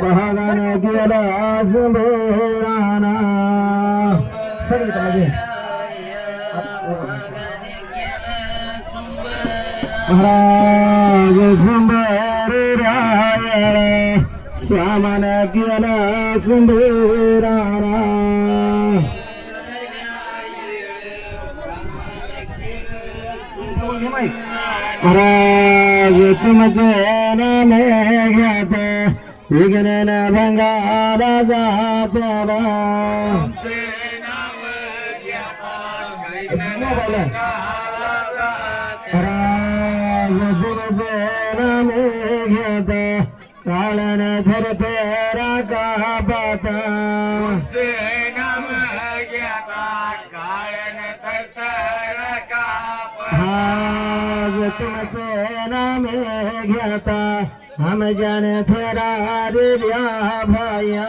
बहागान गेला सुंबेराना संगीत मध्ये महाराज सुंदर राय श्यामान गेला सुंदराना महाराज तुमचं नाम घ्या विघ्न भंगाला जात्याला महाराज तुमचे नाम घ्यात काळन धरते राका पाता आज तुमचे नाम घेता. हम जन थेरा दिव्या भया।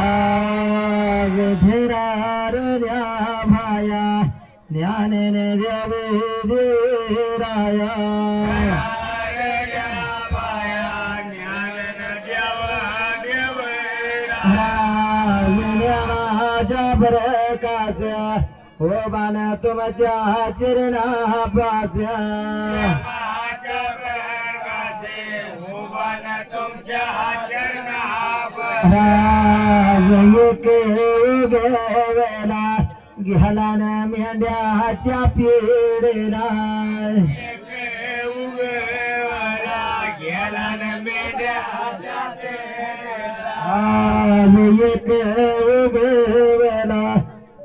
आज थेरा दिव्या भाया ज्ञान देवी देराया ज्ञानाच्या प्रकाश हो बान तुमच्या चरणा पास्या राज एक उगे वेला घ्याला न मेंढ्याच्या पिढीला. आज एक उगे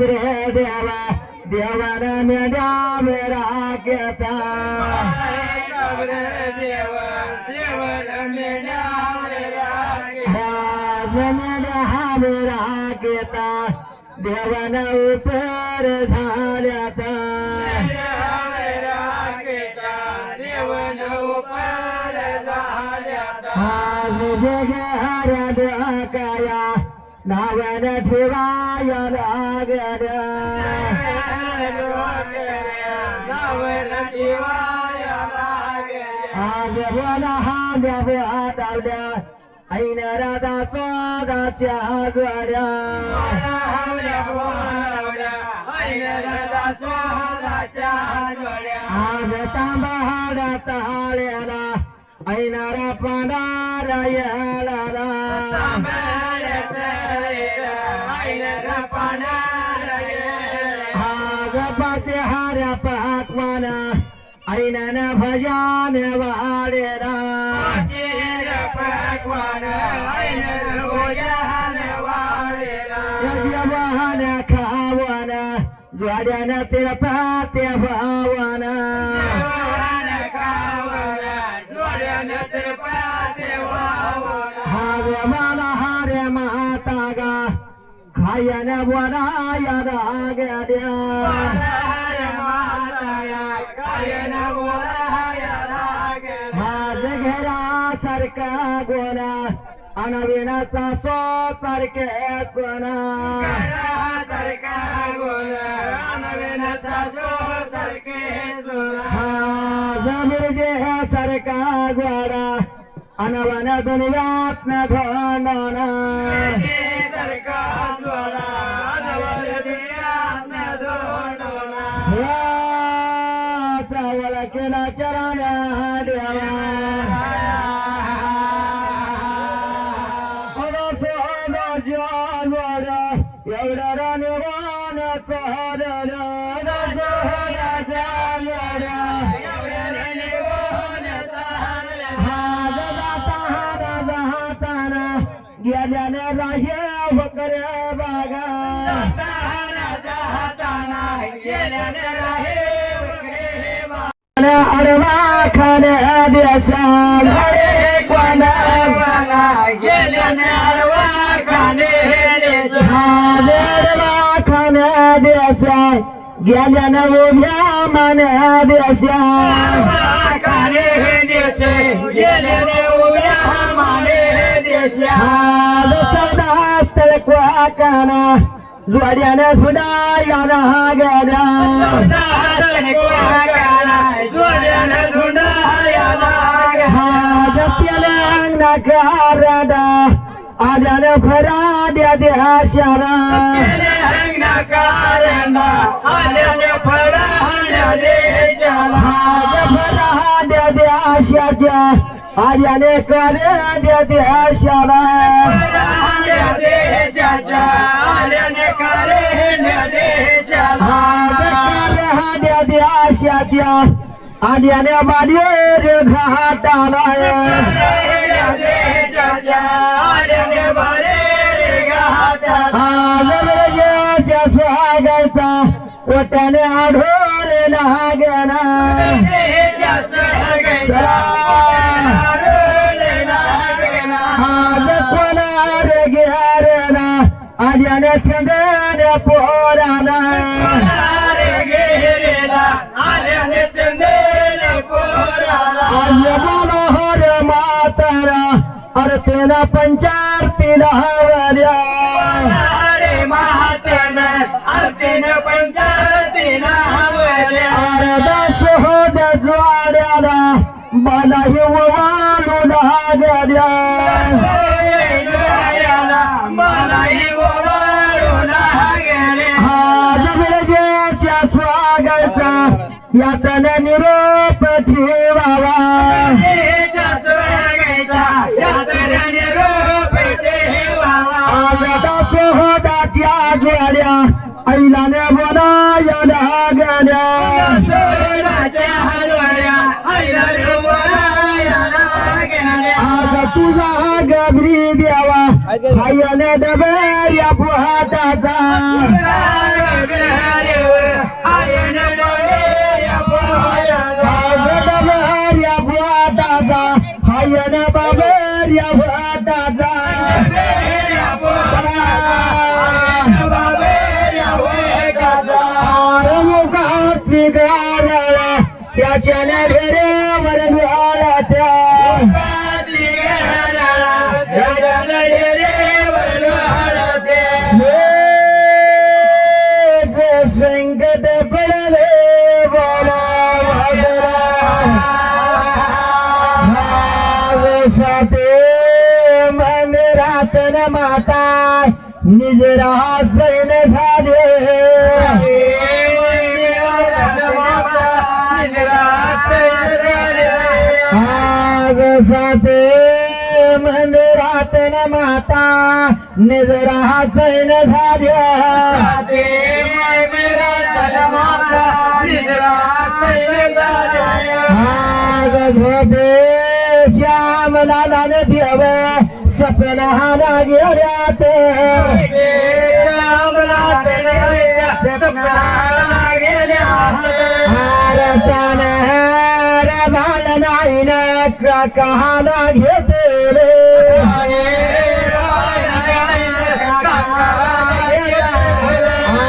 हे देवा देवान मेढ्या मेरा घेता आज मेढ्या हा मेरा घेता देवाना उपर झाल्याता आज जग हऱ्या डोकाया नावन ठेवाया लागल्या आज बोला हा द्या दावल्या ऐन राधा स्वादाच्या जोड्या आज तांबा हाडा ताळ्याला ऐनारा पांडारा येळाला ऐनान भजान वाडेला यजवान खावाना जोड्यानं तेरा पात्या भावाना मला हार्या माता गा खायन वराया राग्या माझ घरा सारखा गोना अनविनाचा सो सारखे सोना हा जमिरजे सारखा गोडा अनवन दुनियात न सारखा चावळ खाण्या देसा गेल्यानं उभ्या मान्या हरवा खाणे देश गेल्याने उड्या माने देश आज चौदा स्थळ काना जोड्यानं सुद्धा याला गेल्या प्याला नकारडा आल्यानं फरा द्या द्या शारा आज फरा द्या द्या शाच्या आल्याने कर द्या द्या शारा आज कर द्या द्या शाच्या आल्याने बालीवर घाटाला आज ब्रजाच्या स्वागता ओट्याने आढळून लागला आज कोणार गेरला आल्याने चंदन पोराला. अर्तेना पंचारतीला हवल्या. आरदा सोहद ज्वाड्याला मला हिवाळू लागल्या आज ब्रजाच्या स्वागता यातन निरोप ठेवावा. दासोहदाच्या बोला ऐलाने बोलाया लागल्या आज तुझा गबरी देवा हायने डबेऱ्या निजरा सैन झाले. आज साते मंदिरात न माता निजरा सैन झाले. आज झोपे श्यामला देव सपना हारा गेल्या ते हार प्राण हार बाळ नाही ना कहाला घेते रे।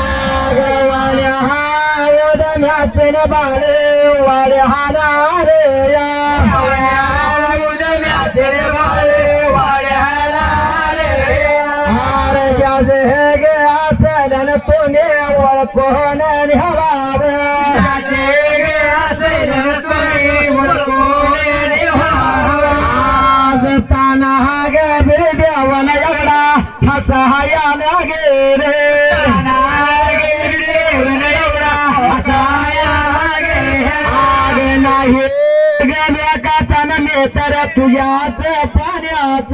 आगवाल्या हा उदम्याच न बाळे वाड्या हाना रे या। असल तुम्ही ओळखून न्यावावं आज ताना गे बिरदेवन एवढा हसाया लागे रे. नाही गेल्या काचा न मी तर तुझ्याच पाण्याच.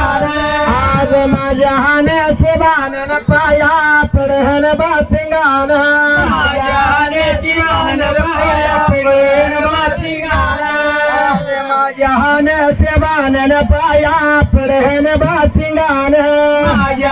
माझ्या हाण्यासी भानन पाया पडहन बासिंगान माझ्या हाण्यासी पाया पडहन बासिंगान माझ्या हाण्यासी भानन पाया पडहन बासिंगान माझ्या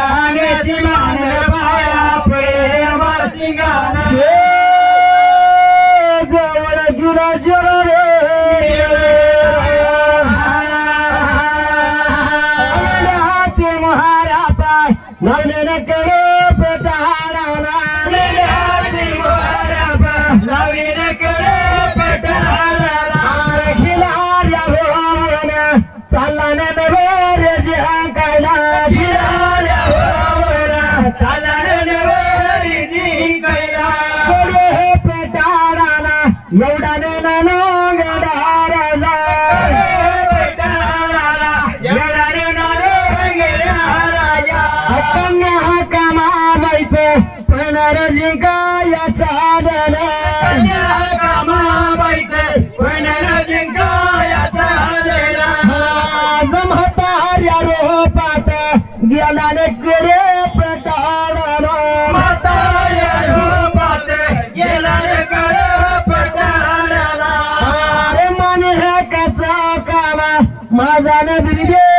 माझा नबी दे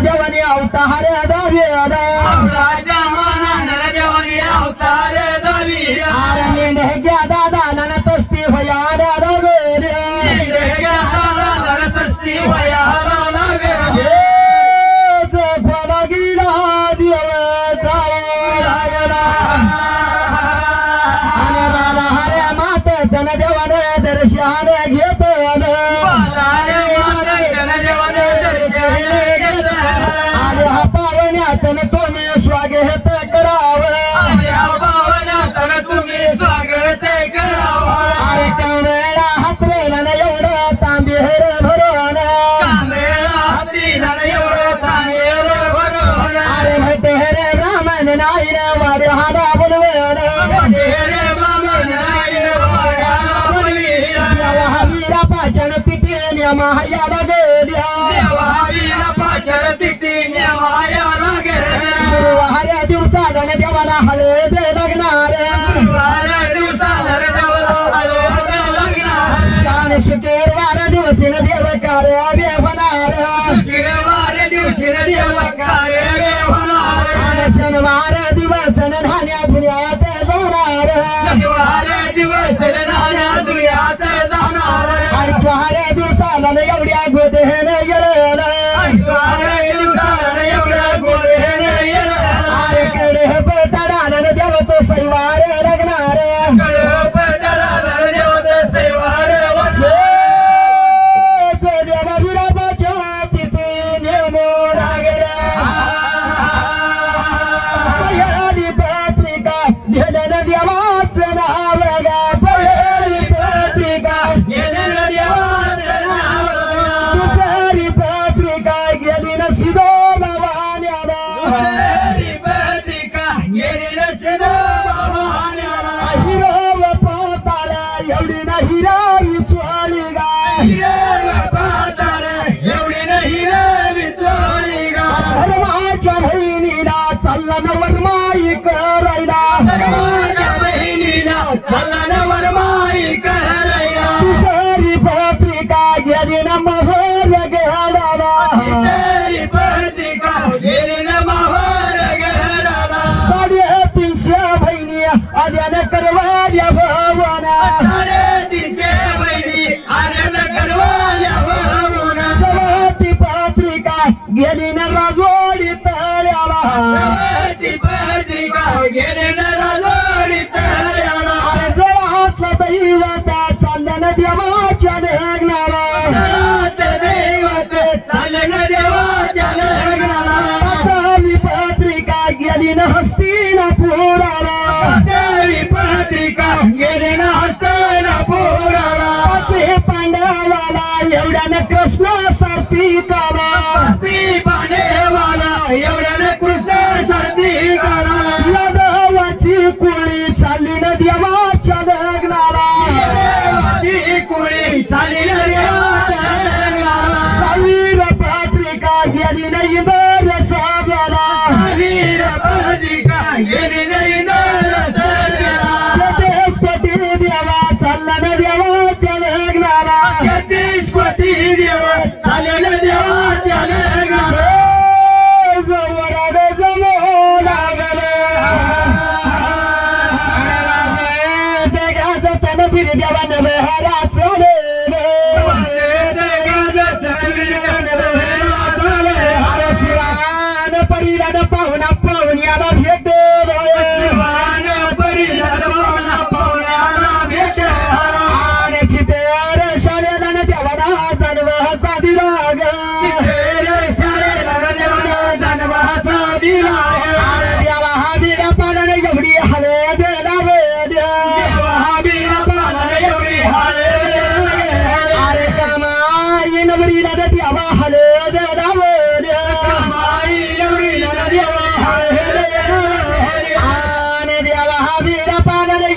દેવાની આવતા હારે અદાવ્યે અદા ಮಾಯಾ ಹರೇ ದಿವಸ ನನ ದೇವನ ಹಳೇ ದೇವನಾರೇ ದಿವಸ ಶುಕೇರ್ವಾರ ದಿವಸಿನ ದೇವಕಾರ गेली न राजोडी तळ्याला गेली न राजोडी तळ्याला अरे जरा हातला दैवत चाललं ना देवाच्या लग्नाला पत्रिका गेली हस्ती ना पुराला पत्रिका गेली ना हस्ती ना एवढ्यानं कृष्ण सारथी pipi, pipi, pipi, pipi, pipi,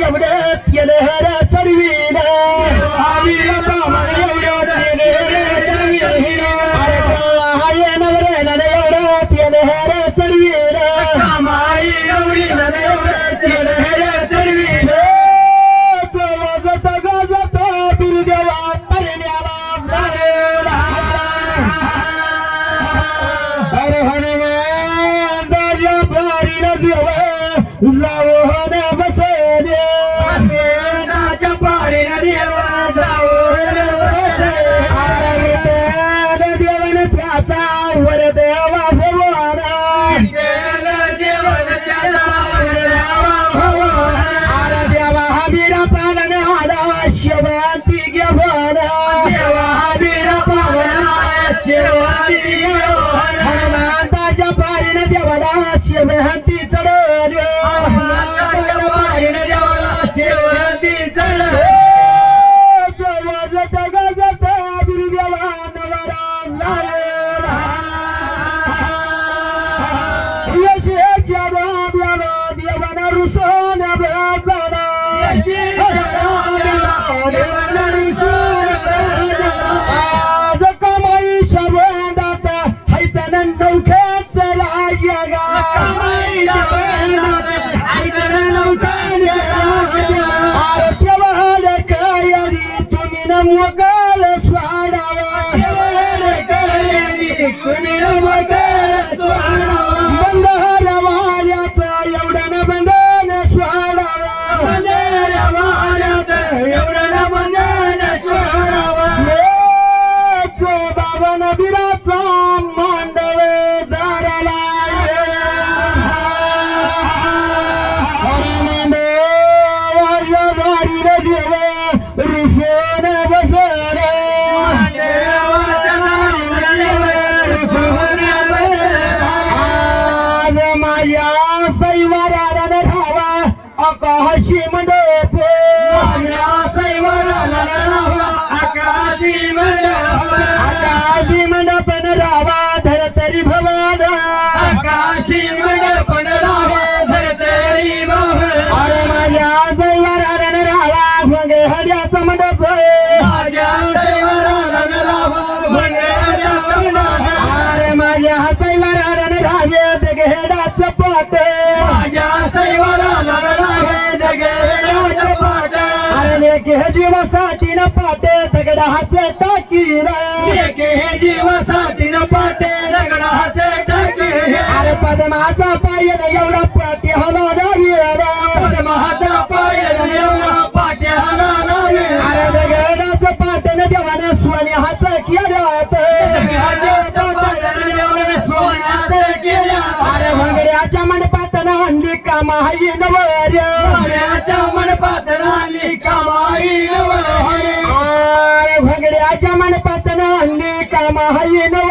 يا ولاد يا لهلا. सैवा Radha धावा अकाशी मध्ये दगडाचे टाकी रे। जीवासाठी न पाटे दगडाचे टाकी अरे पद्माचा पाय एवढा पाटी हलो रवी रे। पद्माचा पाय एवढा पाटी हलो रवी अरे दगडाचं पाटण देवाने सोन्याचं केलं होतं अरे भंगड्याच्या मंडपातनं हंडी कामाई नवर। भंगड्याच्या मंडपातनं हंडी कामाई नवर। ರಾಜಮನ ಪತನ ಅಂಗೀಕರಮ ಹರಿಯನು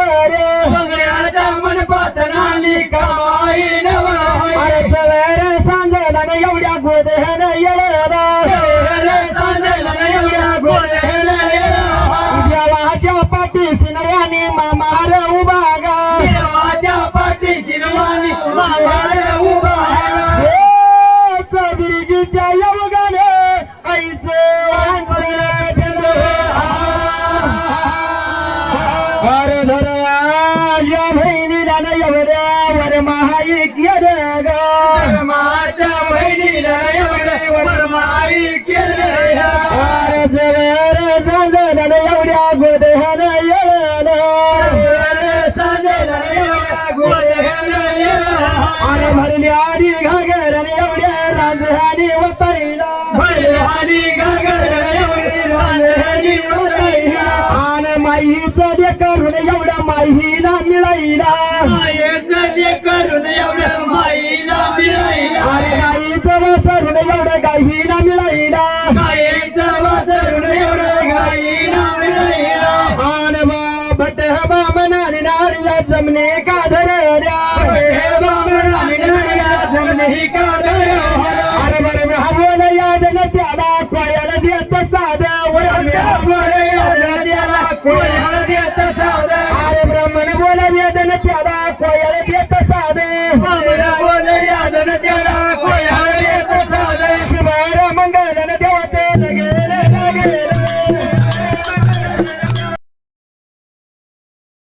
मिळाईला मिळाईला